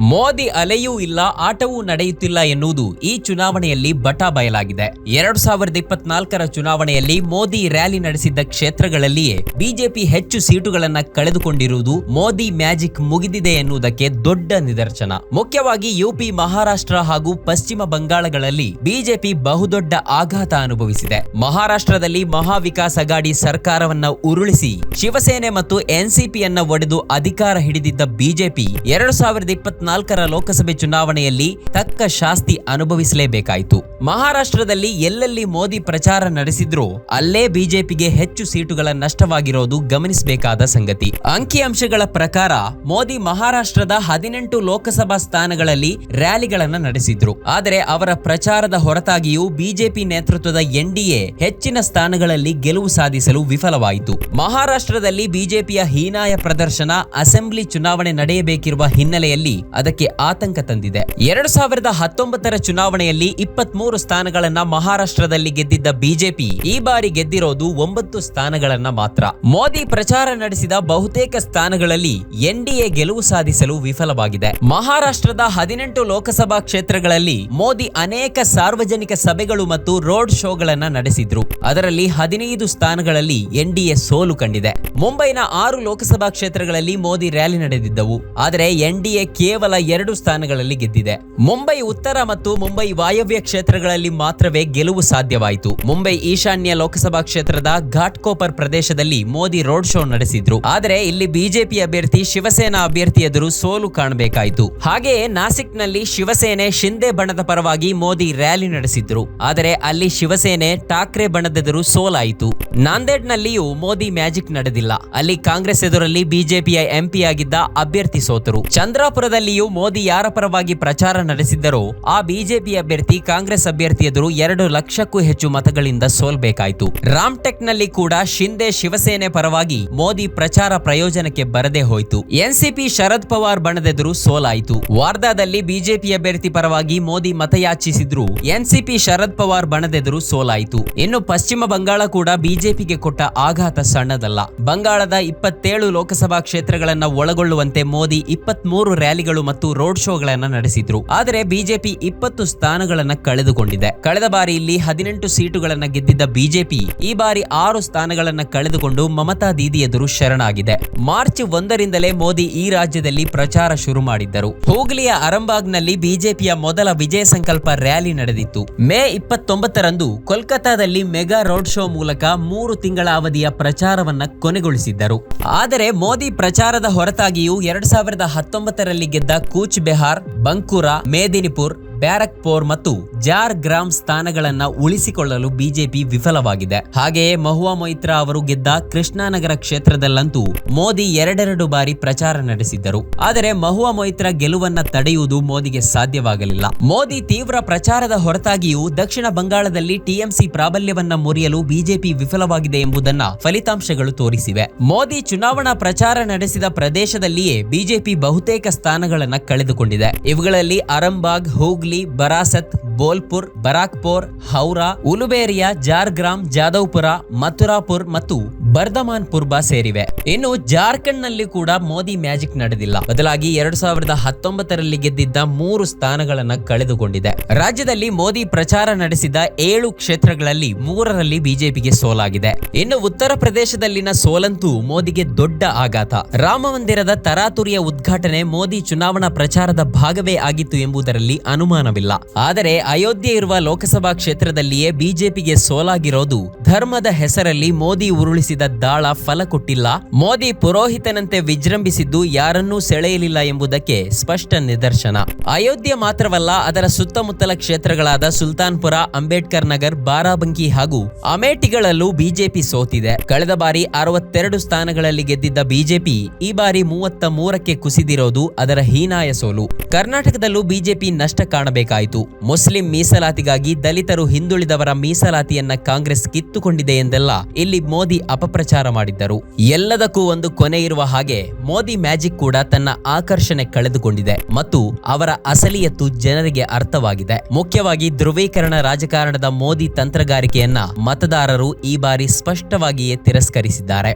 ಮೋದಿ ಅಲೆಯೂ ಇಲ್ಲ, ಆಟವೂ ನಡೆಯುತ್ತಿಲ್ಲ ಎನ್ನುವುದು ಈ ಚುನಾವಣೆಯಲ್ಲಿ ಬಟಾ ಬಯಲಾಗಿದೆ. ಎರಡು ಸಾವಿರದ ಇಪ್ಪತ್ನಾಲ್ಕರ ಚುನಾವಣೆಯಲ್ಲಿ ಮೋದಿ ರ್ಯಾಲಿ ನಡೆಸಿದ್ದ ಕ್ಷೇತ್ರಗಳಲ್ಲಿಯೇ ಬಿಜೆಪಿ ಹೆಚ್ಚು ಸೀಟುಗಳನ್ನ ಕಳೆದುಕೊಂಡಿರುವುದು ಮೋದಿ ಮ್ಯಾಜಿಕ್ ಮುಗಿದಿದೆ ಎನ್ನುವುದಕ್ಕೆ ದೊಡ್ಡ ನಿದರ್ಶನ. ಮುಖ್ಯವಾಗಿ ಯುಪಿ, ಮಹಾರಾಷ್ಟ್ರ ಹಾಗೂ ಪಶ್ಚಿಮ ಬಂಗಾಳಗಳಲ್ಲಿ ಬಿಜೆಪಿ ಬಹುದೊಡ್ಡ ಆಘಾತ ಅನುಭವಿಸಿದೆ. ಮಹಾರಾಷ್ಟ್ರದಲ್ಲಿ ಮಹಾವಿಕಾಸ್ ಅಗಾಡಿ ಸರ್ಕಾರವನ್ನ ಉರುಳಿಸಿ ಶಿವಸೇನೆ ಮತ್ತು ಎನ್ಸಿಪಿಯನ್ನ ಒಡೆದು ಅಧಿಕಾರ ಹಿಡಿದಿದ್ದ ಬಿಜೆಪಿ ಎರಡು ಸಾವಿರದ ಇಪ್ಪತ್ನಾಲ್ಕರ ಲೋಕಸಭೆ ಚುನಾವಣೆಯಲ್ಲಿ ತಕ್ಕ ಶಾಸ್ತಿ ಅನುಭವಿಸಲೇಬೇಕಾಯಿತು. ಮಹಾರಾಷ್ಟ್ರದಲ್ಲಿ ಎಲ್ಲೆಲ್ಲಿ ಮೋದಿ ಪ್ರಚಾರ ನಡೆಸಿದ್ರೂ ಅಲ್ಲೇ ಬಿಜೆಪಿಗೆ ಹೆಚ್ಚು ಸೀಟುಗಳ ನಷ್ಟವಾಗಿರೋದು ಗಮನಿಸಬೇಕಾದ ಸಂಗತಿ. ಅಂಕಿಅಂಶಗಳ ಪ್ರಕಾರ ಮೋದಿ ಮಹಾರಾಷ್ಟ್ರದ ಹದಿನೆಂಟು ಲೋಕಸಭಾ ಸ್ಥಾನಗಳಲ್ಲಿ ರ್ಯಾಲಿಗಳನ್ನು ನಡೆಸಿದ್ರು. ಆದರೆ ಅವರ ಪ್ರಚಾರದ ಹೊರತಾಗಿಯೂ ಬಿಜೆಪಿ ನೇತೃತ್ವದ ಎನ್ಡಿಎ ಹೆಚ್ಚಿನ ಸ್ಥಾನಗಳಲ್ಲಿ ಗೆಲುವು ಸಾಧಿಸಲು ವಿಫಲವಾಯಿತು. ಮಹಾರಾಷ್ಟ್ರದಲ್ಲಿ ಬಿಜೆಪಿಯ ಹೀನಾಯ ಪ್ರದರ್ಶನ ಅಸೆಂಬ್ಲಿ ಚುನಾವಣೆ ನಡೆಯಬೇಕಿರುವ ಹಿನ್ನೆಲೆಯಲ್ಲಿ ಅದಕ್ಕೆ ಆತಂಕ ತಂದಿದೆ. ಎರಡು ಸಾವಿರದ ಹತ್ತೊಂಬತ್ತರ ಚುನಾವಣೆಯಲ್ಲಿ ಇಪ್ಪತ್ಮೂರು ಸ್ಥಾನಗಳನ್ನ ಮಹಾರಾಷ್ಟ್ರದಲ್ಲಿ ಗೆದ್ದಿದ್ದ ಬಿಜೆಪಿ ಈ ಬಾರಿ ಗೆದ್ದಿರೋದು ಒಂಬತ್ತು ಸ್ಥಾನಗಳನ್ನ ಮಾತ್ರ. ಮೋದಿ ಪ್ರಚಾರ ನಡೆಸಿದ ಬಹುತೇಕ ಸ್ಥಾನಗಳಲ್ಲಿ ಎನ್ಡಿಎ ಗೆಲುವು ಸಾಧಿಸಲು ವಿಫಲವಾಗಿದೆ. ಮಹಾರಾಷ್ಟ್ರದ ಹದಿನೆಂಟು ಲೋಕಸಭಾ ಕ್ಷೇತ್ರಗಳಲ್ಲಿ ಮೋದಿ ಅನೇಕ ಸಾರ್ವಜನಿಕ ಸಭೆಗಳು ಮತ್ತು ರೋಡ್ ಶೋಗಳನ್ನ ನಡೆಸಿದ್ರು. ಅದರಲ್ಲಿ ಹದಿನೈದು ಸ್ಥಾನಗಳಲ್ಲಿ ಎನ್ಡಿಎ ಸೋಲು ಕಂಡಿದೆ. ಮುಂಬೈನ ಆರು ಲೋಕಸಭಾ ಕ್ಷೇತ್ರಗಳಲ್ಲಿ ಮೋದಿ ರ್ಯಾಲಿ ನಡೆದಿದ್ದವು. ಆದರೆ ಎನ್ಡಿಎ ಕೇವಲ ಎರಡು ಸ್ಥಾನಗಳಲ್ಲಿ ಗೆದ್ದಿದೆ. ಮುಂಬೈ ಉತ್ತರ ಮತ್ತು ಮುಂಬೈ ವಾಯವ್ಯ ಕ್ಷೇತ್ರಗಳಲ್ಲಿ ಮಾತ್ರವೇ ಗೆಲುವು ಸಾಧ್ಯವಾಯಿತು. ಮುಂಬೈ ಈಶಾನ್ಯ ಲೋಕಸಭಾ ಕ್ಷೇತ್ರದ ಘಾಟ್ಕೋಪರ್ ಪ್ರದೇಶದಲ್ಲಿ ಮೋದಿ ರೋಡ್ ಶೋ ನಡೆಸಿದ್ರು. ಆದರೆ ಇಲ್ಲಿ ಬಿಜೆಪಿ ಅಭ್ಯರ್ಥಿ ಶಿವಸೇನಾ ಅಭ್ಯರ್ಥಿ ಎದುರು ಸೋಲು ಕಾಣಬೇಕಾಯಿತು. ಹಾಗೆಯೇ ನಾಸಿಕ್ನಲ್ಲಿ ಶಿವಸೇನೆ ಶಿಂದೆ ಬಣದ ಪರವಾಗಿ ಮೋದಿ ರ್ಯಾಲಿ ನಡೆಸಿದ್ರು. ಆದರೆ ಅಲ್ಲಿ ಶಿವಸೇನೆ ಠಾಕ್ರೆ ಬಣದೆದುರು ಸೋಲಾಯಿತು. ನಾಂದೇಡ್ನಲ್ಲಿಯೂ ಮೋದಿ ಮ್ಯಾಜಿಕ್ ನಡೆದಿಲ್ಲ. ಅಲ್ಲಿ ಕಾಂಗ್ರೆಸ್ ಎದುರಲ್ಲಿ ಬಿಜೆಪಿಯ ಎಂಪಿ ಆಗಿದ್ದ ಅಭ್ಯರ್ಥಿ ಸೋತರು. ಚಂದ್ರಾಪುರದಲ್ಲಿಯೂ ಮೋದಿ ಯಾರ ಪರವಾಗಿ ಪ್ರಚಾರ ನಡೆಸಿದ್ದರೋ ಆ ಬಿಜೆಪಿ ಅಭ್ಯರ್ಥಿ, ಕಾಂಗ್ರೆಸ್ ಅಭ್ಯರ್ಥಿ ಎದುರು ಎರಡು ಲಕ್ಷಕ್ಕೂ ಹೆಚ್ಚು ಮತಗಳಿಂದ ಸೋಲ್ಬೇಕಾಯಿತು. ರಾಮ್ಟೆಕ್ನಲ್ಲಿ ಕೂಡ ಶಿಂದೆ ಶಿವಸೇನೆ ಪರವಾಗಿ ಮೋದಿ ಪ್ರಚಾರ ಪ್ರಯೋಜನಕ್ಕೆ ಬರದೆ ಹೋಯಿತು. ಎನ್ಸಿಪಿ ಶರದ್ ಪವಾರ್ ಬಣದೆದುರು ಸೋಲಾಯಿತು. ವಾರ್ದಾದಲ್ಲಿ ಬಿಜೆಪಿ ಅಭ್ಯರ್ಥಿ ಪರವಾಗಿ ಮೋದಿ ಮತಯಾಚಿಸಿದ್ರು ಎನ್ಸಿಪಿ ಶರದ್ ಪವಾರ್ ಬಣದೆದುರು ಸೋಲಾಯಿತು. ಇನ್ನು ಪಶ್ಚಿಮ ಬಂಗಾಳ ಕೂಡ ಬಿಜೆಪಿಗೆ ಕೊಟ್ಟ ಆಘಾತ ಸಣ್ಣದಲ್ಲ. ಬಂಗಾಳದ ಇಪ್ಪತ್ತೇಳು ಲೋಕಸಭಾ ಕ್ಷೇತ್ರಗಳನ್ನ ಒಳಗೊಳ್ಳುವಂತೆ ಮೋದಿ ಇಪ್ಪತ್ಮೂರು ರ್ಯಾಲಿಗಳು ಮತ್ತು ರೋಡ್ ಶೋಗಳನ್ನ ನಡೆಸಿದ್ರು. ಆದರೆ ಬಿಜೆಪಿ ಇಪ್ಪತ್ತು ಸ್ಥಾನಗಳನ್ನ ಕಳೆದುಕೊಂಡಿದೆ. ಕಳೆದ ಬಾರಿ ಇಲ್ಲಿ ಹದಿನೆಂಟು ಸೀಟುಗಳನ್ನ ಗೆದ್ದಿದ್ದ ಬಿಜೆಪಿ ಈ ಬಾರಿ ಆರು ಸ್ಥಾನಗಳನ್ನ ಕಳೆದುಕೊಂಡು ಮಮತಾ ದೀದಿ ಎದುರು ಶರಣಾಗಿದೆ. ಮಾರ್ಚ್ ಒಂದರಿಂದಲೇ ಮೋದಿ ಈ ರಾಜ್ಯದಲ್ಲಿ ಪ್ರಚಾರ ಶುರು ಮಾಡಿದ್ದರು. ಹೂಗ್ಲಿಯ ಅರಂಬಾಗ್ನಲ್ಲಿ ಬಿಜೆಪಿಯ ಮೊದಲ ವಿಜಯ ಸಂಕಲ್ಪ ರ್ಯಾಲಿ ನಡೆದಿತ್ತು. ಮೇ ಇಪ್ಪತ್ತೊಂಬತ್ತರಂದು ಕೋಲ್ಕತ್ತಾದಲ್ಲಿ ಮೆಗಾ ರೋಡ್ ಶೋ ಮೂಲಕ ಮೂರು ತಿಂಗಳ ಅವಧಿಯ ಪ್ರಚಾರವನ್ನ ಕೊನೆಗೊಳಿಸಿದ್ದರು. ಆದರೆ ಮೋದಿ ಪ್ರಚಾರದ ಹೊರತಾಗಿಯೂ ಎರಡ್ ಸಾವಿರದ ಹತ್ತೊಂಬತ್ತರಲ್ಲಿ ಗೆದ್ದ കൂച്ച് ബെഹാർ ബങ്കുറ മേദിനിപൂർ ಬ್ಯಾರಕ್ಪೋರ್ ಮತ್ತು ಜಾರ್ ಗ್ರಾಮ್ ಸ್ಥಾನಗಳನ್ನ ಉಳಿಸಿಕೊಳ್ಳಲು ಬಿಜೆಪಿ ವಿಫಲವಾಗಿದೆ. ಹಾಗೆಯೇ ಮಹುವಾ ಮೊಯಿತ್ರಾ ಅವರು ಗೆದ್ದ ಕೃಷ್ಣಾನಗರ ಕ್ಷೇತ್ರದಲ್ಲಂತೂ ಮೋದಿ ಎರಡೆರಡು ಬಾರಿ ಪ್ರಚಾರ ನಡೆಸಿದ್ದರು. ಆದರೆ ಮಹುವಾ ಮೊಯಿತ್ರಾ ಗೆಲುವನ್ನ ತಡೆಯುವುದು ಮೋದಿಗೆ ಸಾಧ್ಯವಾಗಲಿಲ್ಲ. ಮೋದಿ ತೀವ್ರ ಪ್ರಚಾರದ ಹೊರತಾಗಿಯೂ ದಕ್ಷಿಣ ಬಂಗಾಳದಲ್ಲಿ ಟಿಎಂಸಿ ಪ್ರಾಬಲ್ಯವನ್ನ ಮುರಿಯಲು ಬಿಜೆಪಿ ವಿಫಲವಾಗಿದೆ ಎಂಬುದನ್ನ ಫಲಿತಾಂಶಗಳು ತೋರಿಸಿವೆ. ಮೋದಿ ಚುನಾವಣಾ ಪ್ರಚಾರ ನಡೆಸಿದ ಪ್ರದೇಶದಲ್ಲಿಯೇ ಬಿಜೆಪಿ ಬಹುತೇಕ ಸ್ಥಾನಗಳನ್ನು ಕಳೆದುಕೊಂಡಿದೆ. ಇವುಗಳಲ್ಲಿ ಅರಂಬಾಗ್ ಹೂಗ್ಲಿ ಬರಾಸತ್, ಬೋಲ್ಪುರ್, ಬರಾಕ್ಪೋರ್, ಹೌರಾ, ಉಲುಬೇರಿಯಾ, ಜಾರ್ಗ್ರಾಮ್, ಜಾದವ್ಪುರ, ಮಥುರಾಪುರ್ ಮತ್ತು ಬರ್ಧಮಾನ್ ಪುರ್ಬಾ ಸೇರಿವೆ. ಇನ್ನು ಜಾರ್ಖಂಡ್ನಲ್ಲಿ ಕೂಡ ಮೋದಿ ಮ್ಯಾಜಿಕ್ ನಡೆದಿಲ್ಲ. ಬದಲಾಗಿ ಎರಡ್ ಸಾವಿರದ ಹತ್ತೊಂಬತ್ತರಲ್ಲಿ ಗೆದ್ದಿದ್ದ ಮೂರು ಸ್ಥಾನಗಳನ್ನ ಕಳೆದುಕೊಂಡಿದೆ. ರಾಜ್ಯದಲ್ಲಿ ಮೋದಿ ಪ್ರಚಾರ ನಡೆಸಿದ ಏಳು ಕ್ಷೇತ್ರಗಳಲ್ಲಿ ಮೂರರಲ್ಲಿ ಬಿಜೆಪಿಗೆ ಸೋಲಾಗಿದೆ. ಇನ್ನು ಉತ್ತರ ಪ್ರದೇಶದಲ್ಲಿನ ಸೋಲಂತೂ ಮೋದಿಗೆ ದೊಡ್ಡ ಆಘಾತ. ರಾಮ ಮಂದಿರದ ತರಾತುರಿಯ ಉದ್ಘಾಟನೆ ಮೋದಿ ಚುನಾವಣಾ ಪ್ರಚಾರದ ಭಾಗವೇ ಆಗಿತ್ತು ಎಂಬುದರಲ್ಲಿ ಅನುಮಾನವಿಲ್ಲ. ಆದರೆ ಅಯೋಧ್ಯೆ ಇರುವ ಲೋಕಸಭಾ ಕ್ಷೇತ್ರದಲ್ಲಿಯೇ ಬಿಜೆಪಿಗೆ ಸೋಲಾಗಿರೋದು ಧರ್ಮದ ಹೆಸರಲ್ಲಿ ಮೋದಿ ಉರುಳಿಸಿದ ದಾಳ ಫಲ ಕೊಟ್ಟಿಲ್ಲ. ಮೋದಿ ಪುರೋಹಿತನಂತೆ ವಿಜೃಂಭಿಸಿದ್ದು ಯಾರನ್ನೂ ಸೆಳೆಯಲಿಲ್ಲ ಎಂಬುದಕ್ಕೆ ಸ್ಪಷ್ಟ ನಿದರ್ಶನ. ಅಯೋಧ್ಯೆ ಮಾತ್ರವಲ್ಲ, ಅದರ ಸುತ್ತಮುತ್ತಲ ಕ್ಷೇತ್ರಗಳಾದ ಸುಲ್ತಾನ್ಪುರ, ಅಂಬೇಡ್ಕರ್ ನಗರ್, ಬಾರಾಬಂಕಿ ಹಾಗೂ ಅಮೇಠಿಗಳಲ್ಲೂ ಬಿಜೆಪಿ ಸೋತಿದೆ. ಕಳೆದ ಬಾರಿ ಅರವತ್ತೆರಡು ಸ್ಥಾನಗಳಲ್ಲಿ ಗೆದ್ದಿದ್ದ ಬಿಜೆಪಿ ಈ ಬಾರಿ ಮೂವತ್ತ ಮೂರಕ್ಕೆ ಕುಸಿದಿರೋದು ಅದರ ಹೀನಾಯ ಸೋಲು. ಕರ್ನಾಟಕದಲ್ಲೂ ಬಿಜೆಪಿ ನಷ್ಟ ಕಾಣಬೇಕಾಯಿತು. ಮುಸ್ಲಿಂ ಮೀಸಲಾತಿಗಾಗಿ ದಲಿತರು ಹಿಂದುಳಿದವರ ಮೀಸಲಾತಿಯನ್ನ ಕಾಂಗ್ರೆಸ್ ಕಿತ್ತುಕೊಂಡಿದೆ ಎಂದೆಲ್ಲ ಇಲ್ಲಿ ಮೋದಿ ಅಪಪ್ರಚಾರ ಮಾಡಿದ್ದರು. ಎಲ್ಲದಕ್ಕೂ ಒಂದು ಕೊನೆ ಇರುವ ಹಾಗೆ ಮೋದಿ ಮ್ಯಾಜಿಕ್ ಕೂಡ ತನ್ನ ಆಕರ್ಷಣೆ ಕಳೆದುಕೊಂಡಿದೆ ಮತ್ತು ಅವರ ಅಸಲಿಯತ್ತು ಜನರಿಗೆ ಅರ್ಥವಾಗಿದೆ. ಮುಖ್ಯವಾಗಿ ಧ್ರುವೀಕರಣ ರಾಜಕಾರಣದ ಮೋದಿ ತಂತ್ರಗಾರಿಕೆಯನ್ನ ಮತದಾರರು ಈ ಬಾರಿ ಸ್ಪಷ್ಟವಾಗಿಯೇ ತಿರಸ್ಕರಿಸಿದ್ದಾರೆ.